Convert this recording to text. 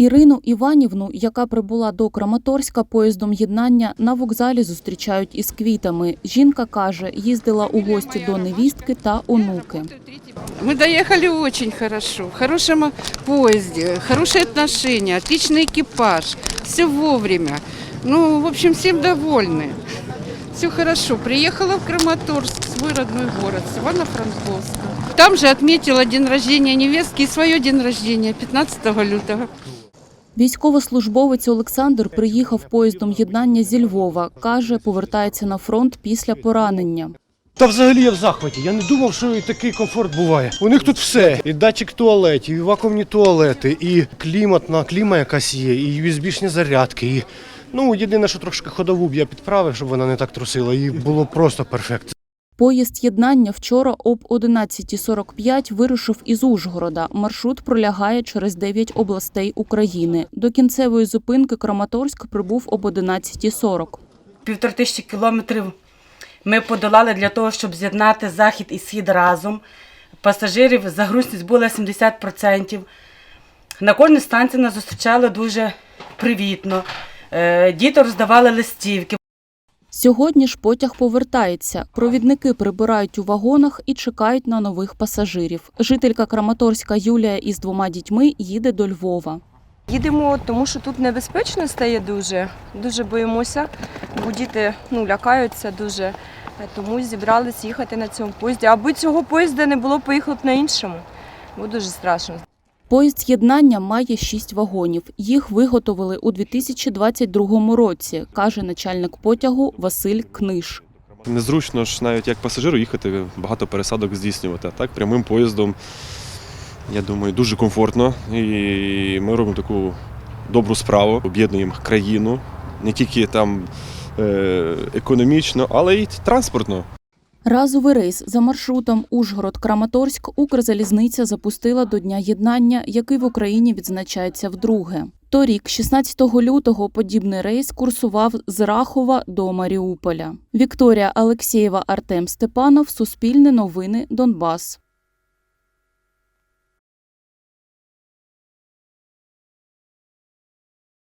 Ірину Іванівну, яка прибула до Краматорська поїздом єднання, на вокзалі зустрічають із квітами. Жінка каже, їздила у гості до невістки та онуки. Мы доехали очень хорошо, в хорошем поезде, хорошие отношения, отличный экипаж, все вовремя. Ну, в общем, всем довольны. Все хорошо. Приехала в Краматорск, свой родной город, с Ивано-Франковска. Там же отметила день рождения невестки и свое день рождения, 15 лютого. Військовослужбовець Олександр приїхав поїздом єднання зі Львова. Каже, повертається на фронт після поранення. Та взагалі я в захваті. Я не думав, що і такий комфорт буває. У них тут все. І датчик туалетів, і вакуумні туалети, і кліматна кліма якась є, і USB-шні зарядки. І... Ну, єдине, що трошки ходову б я підправив, щоб вона не так трусила, і було просто перфект. Поїзд єднання вчора об 11.45 вирушив із Ужгорода. Маршрут пролягає через 9 областей України. До кінцевої зупинки Краматорськ прибув об 11.40. півтори тисячі кілометрів ми подолали для того, щоб з'єднати захід і схід разом. Пасажирів загрузність була 70%. На кожній станції нас зустрічали дуже привітно. Е, Діти роздавали листівки. Сьогодні ж потяг повертається. Провідники прибирають у вагонах і чекають на нових пасажирів. Жителька Краматорська Юлія із двома дітьми їде до Львова. Їдемо, тому що тут небезпечно стає дуже. Дуже боїмося, бо діти ну, лякаються дуже. Тому зібрались їхати на цьому поїзді. Аби цього поїзда не було, поїхали б на іншому. Бо дуже страшно. Поїзд єднання має шість вагонів. Їх виготовили у 2022 році, каже начальник потягу Василь Книж. Незручно ж навіть як пасажиру їхати, багато пересадок здійснювати. А так прямим поїздом, я думаю, дуже комфортно. І ми робимо таку добру справу, об'єднуємо країну не тільки там е, економічно, але й транспортно. Разовий рейс за маршрутом Ужгород-Краматорськ Укрзалізниця запустила до Дня єднання, який в Україні відзначається вдруге. Торік, 16 лютого, подібний рейс курсував з Рахова до Маріуполя. Вікторія Алексєєва, Артем Степанов, Суспільне новини, Донбас.